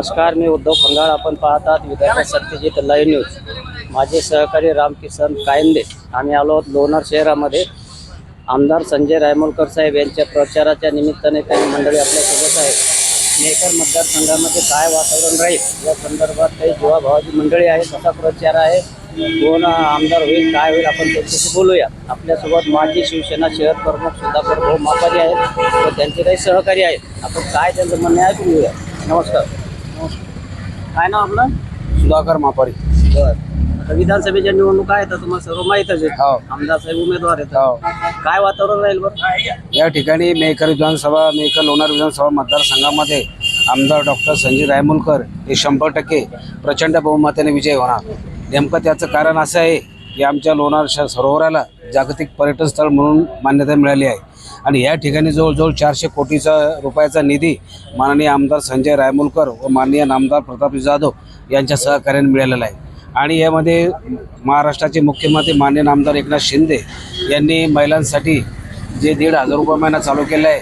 नमस्कार मी उद्धव खंगाळ. आपण पाहतात विदर्भ सत्यजित लाईव्ह न्यूज. माझे सहकारी रामकिसन कायंदे आम्ही आलो आहोत लोणार शहरामध्ये. आमदार संजय रायमोलकर साहेब यांच्या प्रचाराच्या निमित्ताने काही मंडळी आपल्यासोबत आहेत. मेकर मतदारसंघामध्ये काय वातावरण राहील? या संदर्भात काही जीवाभावाची मंडळी आहे कसा प्रचार आहे. कोण आमदार होईल काय होईल आपण त्यांच्याशी बोलूया. आपल्यासोबत माजी शिवसेना शहर प्रमुख सुधाकर भाऊ मापारी आहेत. व त्यांचे काही सहकारी आहेत. आपण काय त्यांचं म्हणणे आहे ऐकून घेऊया नमस्कार. काय नाव आपलं? सुधाकर मापारी. बर. विधानसभेच्या निवडणुका आहेत तर तुम्हाला सर्व माहीतच आहे. हो. आमदार साहेब उमेदवार आहेत. हो. काय वातावरण राहील बरं? या ठिकाणी मेकर विधानसभा मेकर लोणार विधानसभा मतदारसंघामध्ये आमदार डॉक्टर संजय रायमुलकर हे शंभर टक्के प्रचंड बहुमताने विजय होणार. नेमकं त्याचं कारण असं आहे की आमच्या लोणार सरोवराला जागतिक पर्यटन स्थळ म्हणून मान्यता मिळाली आहे. आणि या ठिकाणी जवळजवळ चारशे कोटीचा रुपयाचा निधी माननीय आमदार संजय रायमुलकर व माननीय नामदार प्रताप जाधव यांच्या सहकार्याने मिळालेला आहे. आणि यामध्ये महाराष्ट्राचे मुख्यमंत्री मान्य नामदार एकनाथ शिंदे यांनी महिलांसाठी जे दीड हजार रुपये महिना चालू केलं आहे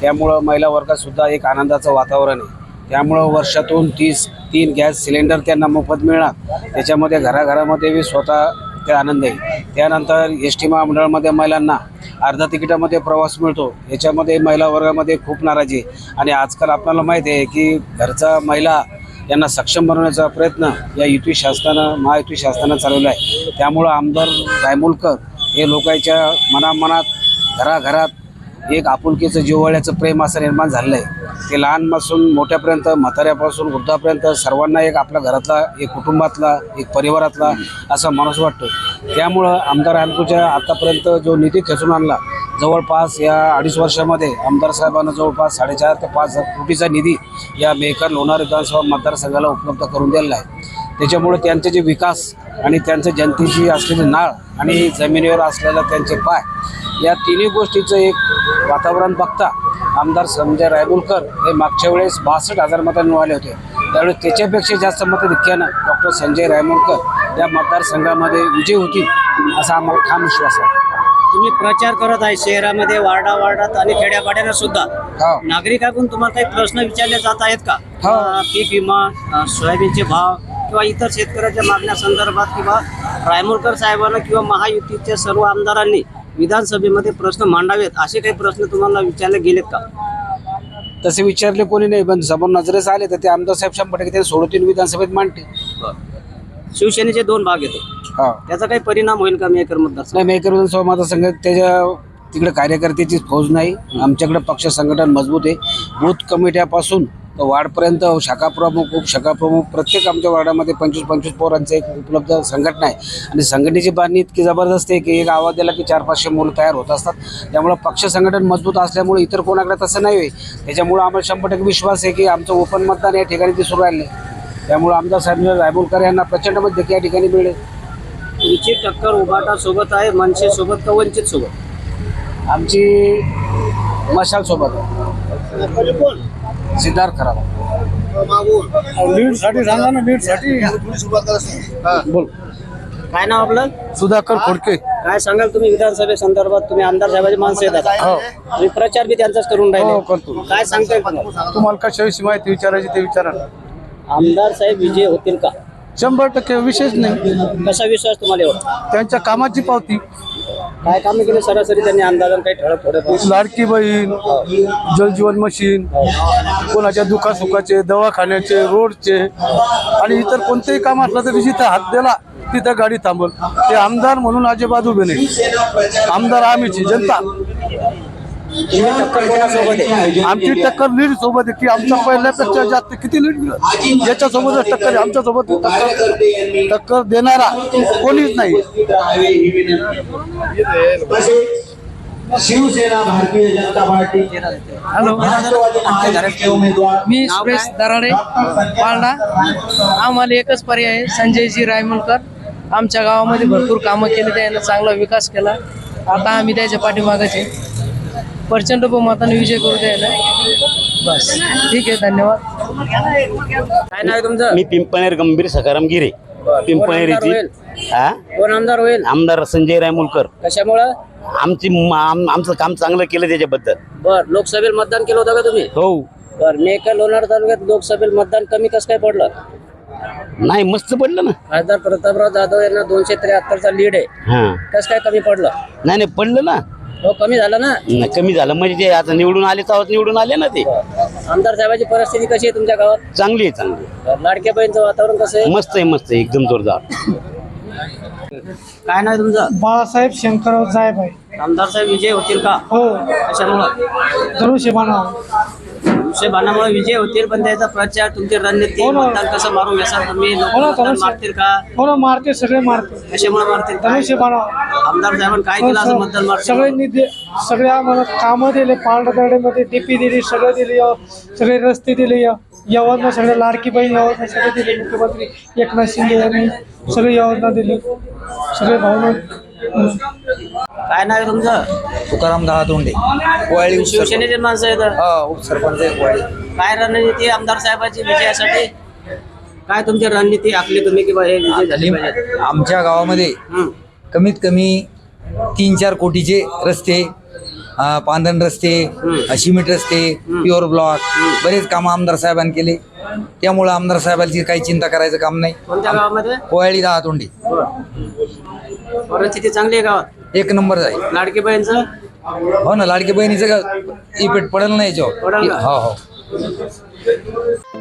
त्यामुळं महिला वर्गातसुद्धा एक आनंदाचं वातावरण आहे. त्यामुळं वर्षातून तीस तीन गॅस सिलेंडर त्यांना मोफत मिळणार. त्याच्यामध्ये घराघरामध्ये बी स्वतः ते आनंद आहे. त्यानंतर एस टी महामंडळामध्ये महिलांना अर्धा तिकिटामध्ये प्रवास मिळतो. याच्यामध्ये महिला वर्गामध्ये खूप नाराजी आहे. आणि आजकाल आपल्याला माहीत आहे की घरचा महिला यांना सक्षम बनवण्याचा प्रयत्न या युती शासनानं महायुती शासनानं चालवला आहे. त्यामुळं आमदार रायमुलकर हे लोकांच्या मनामनात घराघरात एक आपुलकीचं जिव्हाळ्याचं प्रेम असं निर्माण झालेलं आहे ते लहानपासून मोठ्यापर्यंत म्हाताऱ्यापासून वृद्धापर्यंत सर्वांना एक आपल्या घरातला एक कुटुंबातला एक परिवारातला असा माणूस वाटतो. त्यामुळं आमदार रायमुलकरच्या आतापर्यंत जो निधी खेचून आणला जवळपास या अडीच वर्षामध्ये आमदार साहेबांना जवळपास साडेचार ते पाच हजार कोटीचा निधी या मेकर लोणार विधानसभा मतदारसंघाला उपलब्ध करून दिलेला आहे. त्याच्यामुळे त्यांचे जे विकास आणि त्यांचं जनतेची असलेली नाळ आणि जमिनीवर असलेला त्यांचे पाय या तिन्ही गोष्टीचं एक वातावरण बघता आमदार संजय रायमुलकर हे मागच्या वेळेस बासष्ट हजार मतांनी मिळाले होते. त्यावेळेस त्याच्यापेक्षा जास्त मताधिक्यानं डॉक्टर संजय रायमुलकर या मतदारसंघामध्ये विजय होतील असा आम्हाला ठाम विश्वास आहे. तुम्ही प्रचार करत आहे शहरामध्ये वार्डा वार्डात आणि खेड्यापाड्यानं सुद्धा. हो. नागरिकांकडून तुम्हाला काही प्रश्न विचारले जात आहेत का? हो. पीक विमा सोयाबीनचे भाव किंवा इतर शेतकऱ्याच्या मागण्या संदर्भात किंवा रायमुलकर साहेबांना किंवा महायुतीच्या सर्व आमदारांनी विधानसभेमध्ये प्रश्न मांडावेत असे काही प्रश्न तुम्हाला विचारले गेलेत का? तसे विचारले कोणी नाही पण समोर नजरेस आले तर ते आमदार साहेब शंभर टक्के ते सोडतील विधानसभेत मांडतील. शिवसेनेचे दोन भाग येतो. हा. त्याचा काही परिणाम होईल का मेकर मतदार नाही मेकर विधानसभा मतदारसंघ त्याच्या तिकडे कार्यकर्त्याची फौज नाही. आमच्याकडे पक्ष संघटन मजबूत आहे. बूथ कमिट्यापासून तर वार्डपर्यंत शाखा प्रमुख उपशाखा प्रमुख प्रत्येक आमच्या वार्डामध्ये पंचवीस पंचवीस पोरांचं एक उपलब्ध संघटना आहे. आणि संघटनेची बांधणी इतकी जबरदस्त आहे की एक आवाज दिला की चार पाचशे मुलं तयार होत असतात. त्यामुळं पक्ष संघटन मजबूत असल्यामुळे इतर कोणाकडे तसं नाही होय त्याच्यामुळं आम्हाला शंभर टक्के विश्वास आहे की आमचं ओपन मतदान या ठिकाणी ते सुरू राहिले त्यामुळं आमदार साहेब रायमुलकर यांना प्रचंड मत या ठिकाणी मिळेल. तुमची टक्कर उभाटा सोबत आहे मनसे सोबत का वंचित सोबत आमची मशाल सोबत आहे. सिद्धार्थ खराब. लीडसाठी सांगा ना लीडसाठी बोल. काय नाव आपलं? सुधाकर खोडके. काय सांगाल तुम्ही विधानसभे संदर्भात? तुम्ही आमदार साहेबांची माणसं येतात हो. तुम्ही प्रचार बी त्यांचाच करून हो राहिले करतो. काय सांगताय तुम्हाला? तुम्हाला कशाविषयी माहिती विचारायची ते विचारा आमदार साहेब विजय होतील का? शंभर टक्के विशेष नाही. कसा विश्वास तुम्हाला एवढा? त्यांच्या कामाची पावती. काय कामे केले? सरासरी त्यांनी अंदाजान काही ठळक लाडकी बहीण जलजीवन मशीन कोणाच्या दुखासुखाचे दवाखान्याचे रोडचे आणि इतर कोणतेही काम असलं तरी जिथं हात दिला तिथं गाडी थांबल. ते आमदार म्हणून अजिबात उभे नाही. आमदार आम्हीची जनता. आमची टक्कर लीड सोबत आहे की आमच्या पहिल्यापेक्षा जास्त किती लीड याच्यासोबतच टक्कर आमच्यासोबत टक्कर टक्कर देणारा कोणीच नाही. Shiv Sena Bharatiya Janata party hello. मी सुरेश दराडे पालडा. आम्हाला एकच पर्याय आहे संजयजी रायमुलकर. आमच्या गावामध्ये भरपूर कामं केली त्यानं चांगला विकास केला. आता आम्ही त्याच्या पाठीमागच आहे. प्रचंड बहुमताने विजय करू द्यायला. बस. ठीक आहे धन्यवाद. काय नाव आहे तुमचं? मी पिंपणेर गंभीर सखाराम गिरे. कोण पिंपणेरीची आमदार हा कोण आमदार होईल? आमदार संजय रायमुलकर. कशामुळं? आमची आम- आमचं काम चांगलं केलं त्याच्याबद्दल. बर लोकसभेला मतदान केलं होतं का तुम्ही? हो. बरं मेकर लोणार तालुक्यात लोकसभेला मतदान कमी कसं काय पडलं? नाही मस्त पडलं ना. खासदार प्रतापराव जाधव यांना दोनशे त्र्याहत्तरचा लीड आहे. हां. कसं काय कमी पडलं? नाही नाही पडलं ना. हो कमी झालं ना? नाही, कमी झालं. म्हणजे ते आता निवडून आले तेव्हा निवडून आले ना ते. आमदार साहेबांची परिस्थिती कशी आहे तुमच्या गावात? चांगली आहे चांगली आहे. लाडक्या बहिणीचं वातावरण कसं आहे? मस्त आहे मस्त आहे. एकदम जोरदार. काय नाही तुमचं? बाळासाहेब शंकरराव जायभाई. आमदार साहेब विजय होतील का? हो. कशामुळं? धनुष्यबाणा दुसरे बाणामुळे विजय होतील पण त्याचा प्रचार तुमची रणनीती हो ना. मतदान कसं मारून घ्याल तुम्ही लोक हो ना, मतदान धनुष्य. मारतील का? हो ना मारते सगळे मारते कशामुळे मारतील? काय? धनुष्यबाणा आमदार साहेबांनी काय केलं असं मतदान मारतील? सगळे आम्हाला कामं दिले पांढरदड्यामध्ये डीपी दिली सगळं दिले सगळे रस्ते दिले य- यवतनं सगळे लाडकी बहीण यवतनं सगळे दिले मुख्यमंत्री एकनाथ शिंदे यांनी सगळे यवतना दिले. सगळे भावना काय नाव आहे तुमचं? तुकाराम दहा तोंडे वाळी उपसरपंच. शिवसेनेचे माणसं आहेत. हा उपसरपंच आहे काय रणनीती आहे आमदार साहेबांची विजयासाठी? काय तुमची रणनीती आखली तुम्ही की बा हे विजय झाले पाहिजे आमच्या गावामध्ये कमीत कमी तीन चार कोटीचे रस्ते अं, पांधन रस्ते अं, सिमेंट रस्ते प्युअर ब्लॉक बरेच कामं आमदार साहेबांनी केले. त्यामुळं आमदार साहेबांची काही चिंता करायचं काम नाही. कोणत्या गावामध्ये? कोयाळी दहा तोंडे परिस्थिती चांगली आहे गावात? एक नंबर आहे. लाडकी बहीणचं? हो ना लाडकी बहिणीचं का इफेक्ट पडेल नाही याच्यावर. पडेल का? हो हो.